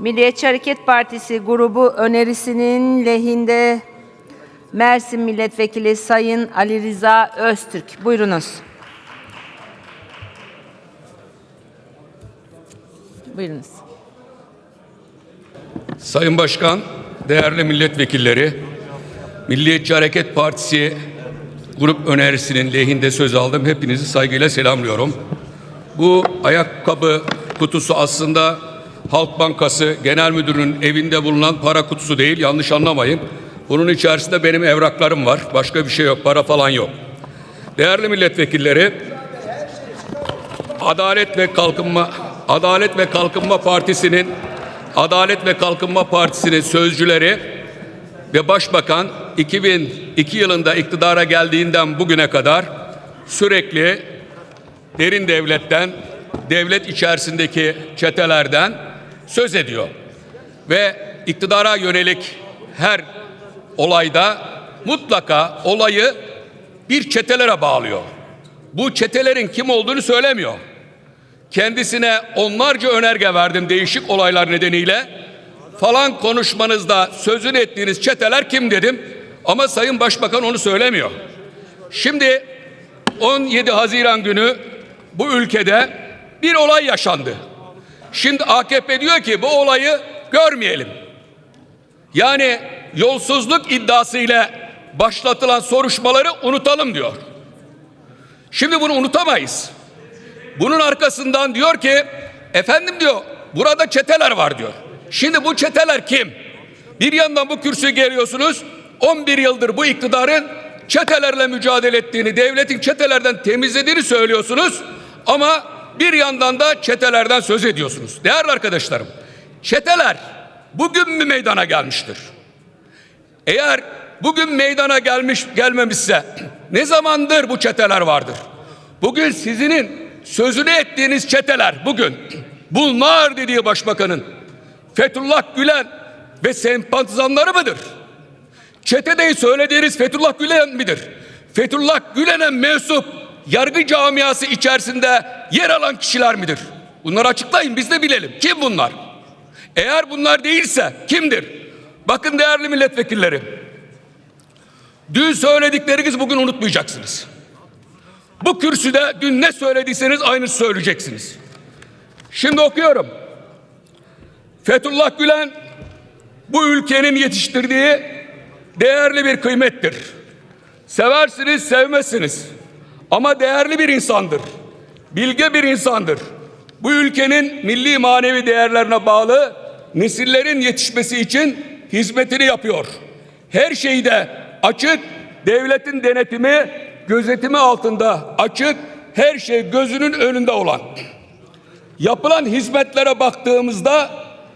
Milliyetçi Hareket Partisi grubu önerisinin lehinde Mersin Milletvekili Sayın Ali Rıza Öztürk. Buyurunuz. Buyurunuz. Sayın Başkan, değerli milletvekilleri, Milliyetçi Hareket Partisi grup önerisinin lehinde söz aldım. Hepinizi saygıyla selamlıyorum. Bu ayakkabı kutusu aslında Halk Bankası Genel Müdürü'nün evinde bulunan para kutusu değil. Yanlış anlamayın. Bunun içerisinde benim evraklarım var. Başka bir şey yok. Para falan yok. Değerli milletvekilleri, Adalet ve Kalkınma Adalet ve Kalkınma Partisi'nin Adalet ve Kalkınma Partisi'nin sözcüleri ve Başbakan 2002 yılında iktidara geldiğinden bugüne kadar sürekli derin devletten, devlet içerisindeki çetelerden söz ediyor. Ve iktidara yönelik her olayda mutlaka olayı bir çetelere bağlıyor. Bu çetelerin kim olduğunu söylemiyor. Kendisine onlarca önerge verdim değişik olaylar nedeniyle. Falan konuşmanızda sözünü ettiğiniz çeteler kim dedim. Ama Sayın Başbakan onu söylemiyor. Şimdi 17 Haziran günü bu ülkede bir olay yaşandı. Şimdi AKP diyor ki bu olayı görmeyelim. Yani yolsuzluk iddiasıyla başlatılan soruşmaları unutalım diyor. Şimdi bunu unutamayız. Bunun arkasından diyor ki efendim diyor burada çeteler var diyor. Şimdi bu çeteler kim? Bir yandan bu kürsüye geliyorsunuz 11 yıldır bu iktidarın çetelerle mücadele ettiğini, devletin çetelerden temizlediğini söylüyorsunuz ama bir yandan da çetelerden söz ediyorsunuz. Değerli arkadaşlarım, çeteler bugün mü meydana gelmiştir? Eğer bugün meydana gelmiş gelmemişse ne zamandır bu çeteler vardır? Bugün sizinin sözünü ettiğiniz çeteler bugün bunlar dediği başbakanın Fethullah Gülen ve sempatizanları mıdır? Çetedeyi söylediğiniz Fethullah Gülen midir? Fethullah Gülen'e mensup yargı camiası içerisinde yer alan kişiler midir? Bunları açıklayın biz de bilelim. Kim bunlar? Eğer bunlar değilse kimdir? Bakın değerli milletvekilleri. Dün söyledikleriniz bugün unutmayacaksınız. Bu kürsüde dün ne söylediyseniz aynısı söyleyeceksiniz. Şimdi okuyorum. Fethullah Gülen bu ülkenin yetiştirdiği değerli bir kıymettir. Seversiniz, sevmezsiniz. Ama değerli bir insandır. Bilge bir insandır. Bu ülkenin milli manevi değerlerine bağlı nesillerin yetişmesi için hizmetini yapıyor. Her şeyde açık, devletin denetimi, gözetimi altında açık, her şey gözünün önünde olan. Yapılan hizmetlere baktığımızda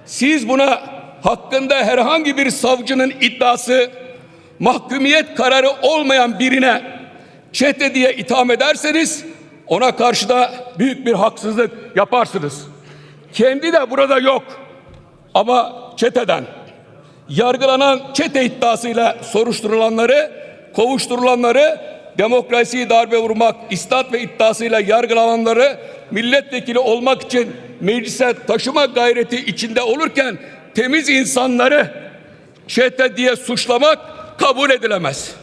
siz buna hakkında herhangi bir savcının iddiası, mahkumiyet kararı olmayan birine çete diye itham ederseniz ona karşı da büyük bir haksızlık yaparsınız. Kendi de burada yok ama çeteden yargılanan çete iddiasıyla soruşturulanları, kovuşturulanları, demokrasiyi darbe vurmak, istat ve iddiasıyla yargılananları milletvekili olmak için meclise taşıma gayreti içinde olurken temiz insanları çete diye suçlamak kabul edilemez.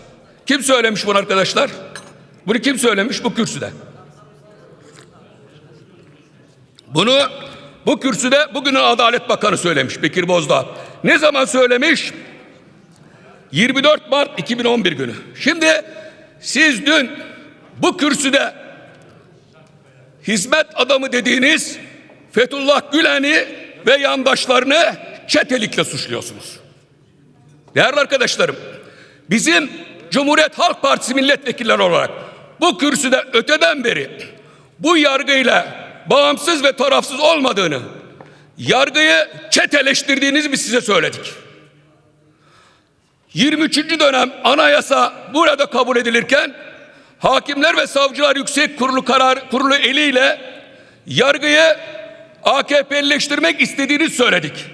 Kim söylemiş bunu arkadaşlar? Bunu kim söylemiş bu kürsüde? Bunu bu kürsüde bugünün Adalet Bakanı söylemiş Bekir Bozdağ. Ne zaman söylemiş? 24 Mart 2011 günü. Şimdi siz dün bu kürsüde hizmet adamı dediğiniz Fethullah Gülen'i ve yandaşlarını çetelikle suçluyorsunuz. Değerli arkadaşlarım, bizim Cumhuriyet Halk Partisi milletvekilleri olarak bu kürsüde öteden beri bu yargıyla bağımsız ve tarafsız olmadığını, yargıyı çeteleştirdiğinizi biz size söyledik. 23. dönem anayasa burada kabul edilirken Hakimler ve Savcılar Yüksek Kurulu karar kurulu eliyle yargıyı AKP'lileştirmek istediğini söyledik.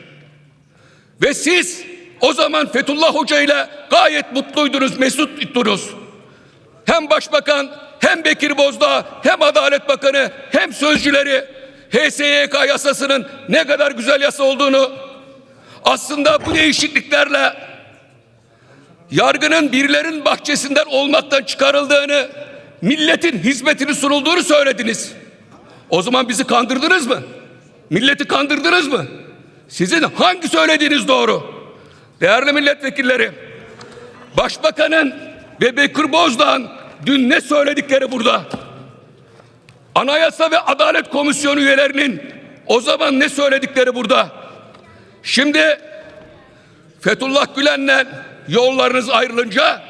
Ve siz o zaman Fethullah Hoca ile gayet mutluydunuz, mesuttunuz. Hem başbakan hem Bekir Bozdağ hem Adalet Bakanı hem sözcüleri HSYK yasasının ne kadar güzel yasa olduğunu aslında bu değişikliklerle yargının birilerin bahçesinden olmaktan çıkarıldığını, milletin hizmetini sunulduğunu söylediniz. O zaman bizi kandırdınız mı? Milleti kandırdınız mı? Sizin hangi söylediğiniz doğru? Değerli milletvekilleri, Başbakanın ve Bekir Bozdağ'ın dün ne söyledikleri burada? Anayasa ve Adalet Komisyonu üyelerinin o zaman ne söyledikleri burada? Şimdi Fethullah Gülen'le yollarınız ayrılınca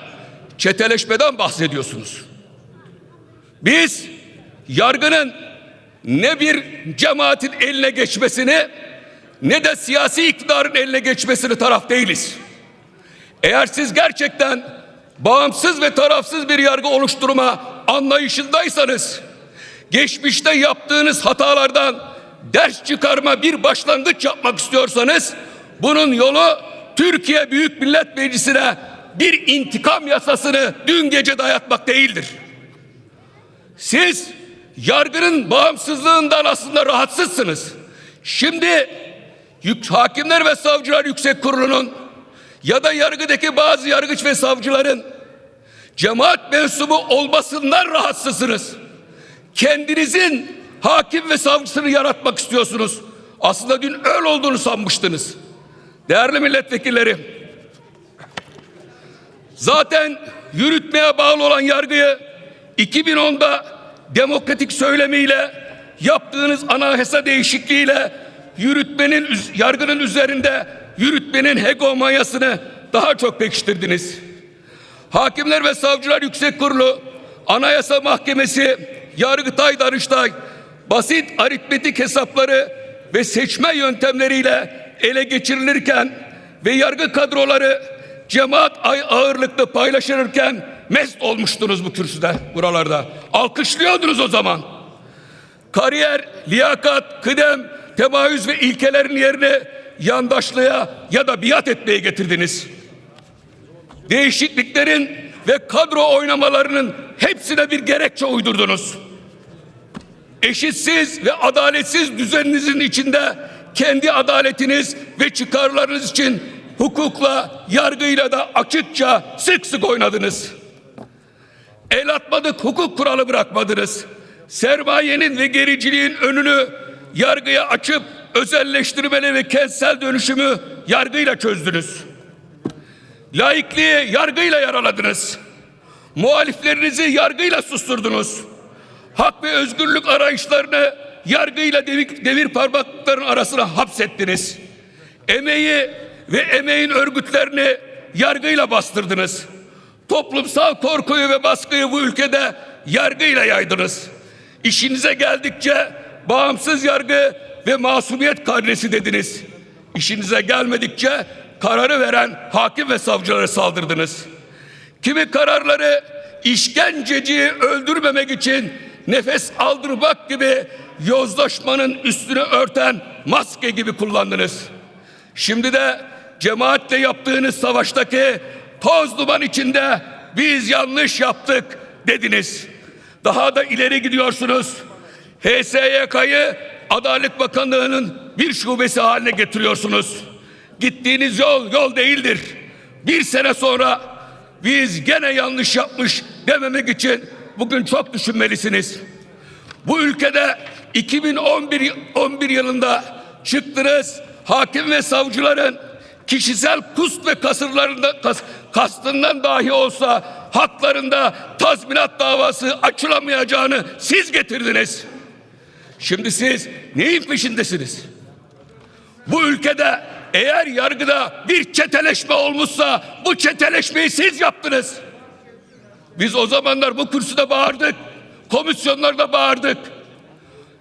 çeteleşmeden bahsediyorsunuz. Biz yargının ne bir cemaatin eline geçmesini ne de siyasi iktidarın eline geçmesini taraf değiliz. Eğer siz gerçekten bağımsız ve tarafsız bir yargı oluşturma anlayışındaysanız geçmişte yaptığınız hatalardan ders çıkarma bir başlangıç yapmak istiyorsanız bunun yolu Türkiye Büyük Millet Meclisi'ne bir intikam yasasını dün gece dayatmak değildir. Siz yargının bağımsızlığından aslında rahatsızsınız. Şimdi Hakimler ve Savcılar Yüksek Kurulu'nun ya da yargıdaki bazı yargıç ve savcıların cemaat mensubu olmasından rahatsızsınız. Kendinizin hakim ve savcısını yaratmak istiyorsunuz. Aslında dün öyle olduğunu sanmıştınız. Değerli milletvekilleri, zaten yürütmeye bağlı olan yargıyı 2010'da demokratik söylemiyle yaptığınız anayasa değişikliğiyle yürütmenin yargının üzerinde yürütmenin hegemonyasını daha çok pekiştirdiniz. Hakimler ve Savcılar Yüksek Kurulu, Anayasa Mahkemesi, Yargıtay Danıştay basit aritmetik hesapları ve seçme yöntemleriyle ele geçirilirken ve yargı kadroları cemaat ağırlıklı paylaşılırken mest olmuştunuz bu kürsüde buralarda. Alkışlıyordunuz o zaman. Kariyer, liyakat, kıdem, temayüz ve ilkelerin yerine yandaşlığa ya da biat etmeye getirdiniz. Değişikliklerin ve kadro oynamalarının hepsine bir gerekçe uydurdunuz. Eşitsiz ve adaletsiz düzeninizin içinde kendi adaletiniz ve çıkarlarınız için hukukla, yargıyla da açıkça sık sık oynadınız. El atmadık hukuk kuralı bırakmadınız. Sermayenin ve gericiliğin önünü yargıya açıp özelleştirmeli ve kentsel dönüşümü yargıyla çözdünüz. Laikliği yargıyla yaraladınız. Muhaliflerinizi yargıyla susturdunuz. Hak ve özgürlük arayışlarını yargıyla devir, devir parmaklıkların arasına hapsettiniz. Emeği ve emeğin örgütlerini yargıyla bastırdınız. Toplumsal korkuyu ve baskıyı bu ülkede yargıyla yaydınız. İşinize geldikçe bağımsız yargı ve masumiyet karnesi dediniz. İşinize gelmedikçe kararı veren hakim ve savcılara saldırdınız. Kimi kararları işkenceciyi öldürmemek için nefes aldırmak gibi yozlaşmanın üstünü örten maske gibi kullandınız. Şimdi de cemaatle yaptığınız savaştaki toz duman içinde biz yanlış yaptık dediniz. Daha da ileri gidiyorsunuz. HSYK'yı Adalet Bakanlığı'nın bir şubesi haline getiriyorsunuz. Gittiğiniz yol yol değildir. Bir sene sonra biz gene yanlış yapmış dememek için bugün çok düşünmelisiniz. Bu ülkede 2011 11 yılında çıktınız hakim ve savcıların kişisel kust ve kasırlarında kas, kastından dahi olsa haklarında tazminat davası açılamayacağını siz getirdiniz. Şimdi siz neyin peşindesiniz? Bu ülkede eğer yargıda bir çeteleşme olmuşsa bu çeteleşmeyi siz yaptınız. Biz o zamanlar bu kürsüde bağırdık. Komisyonlarda bağırdık.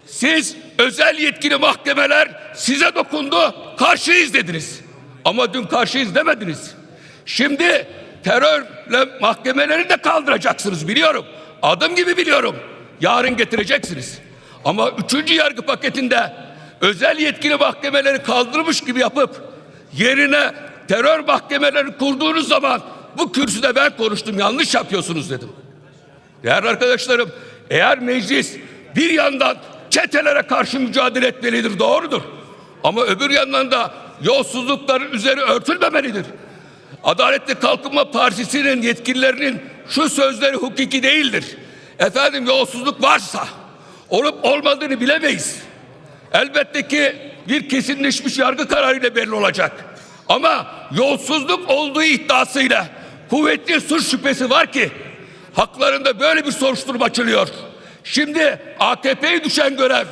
Siz özel yetkili mahkemeler size dokundu. Karşıyız dediniz. Ama dün karşıyız demediniz. Şimdi terörle mahkemeleri de kaldıracaksınız biliyorum. Adım gibi biliyorum. Yarın getireceksiniz. Ama üçüncü yargı paketinde özel yetkili mahkemeleri kaldırmış gibi yapıp yerine terör mahkemeleri kurduğunuz zaman bu kürsüde ben konuştum yanlış yapıyorsunuz dedim. Değerli arkadaşlarım eğer meclis bir yandan çetelere karşı mücadele etmelidir doğrudur. Ama öbür yandan da yolsuzlukların üzeri örtülmemelidir. Adaletli Kalkınma Partisi'nin yetkililerinin şu sözleri hukuki değildir. Efendim yolsuzluk varsa olup olmadığını bilemeyiz. Elbette ki bir kesinleşmiş yargı kararıyla belli olacak. Ama yolsuzluk olduğu iddiasıyla kuvvetli suç şüphesi var ki haklarında böyle bir soruşturma açılıyor. Şimdi AKP'ye düşen görev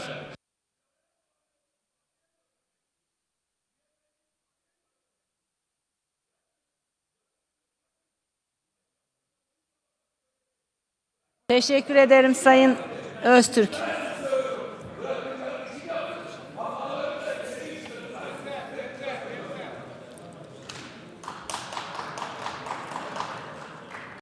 Teşekkür ederim Sayın Öztürk.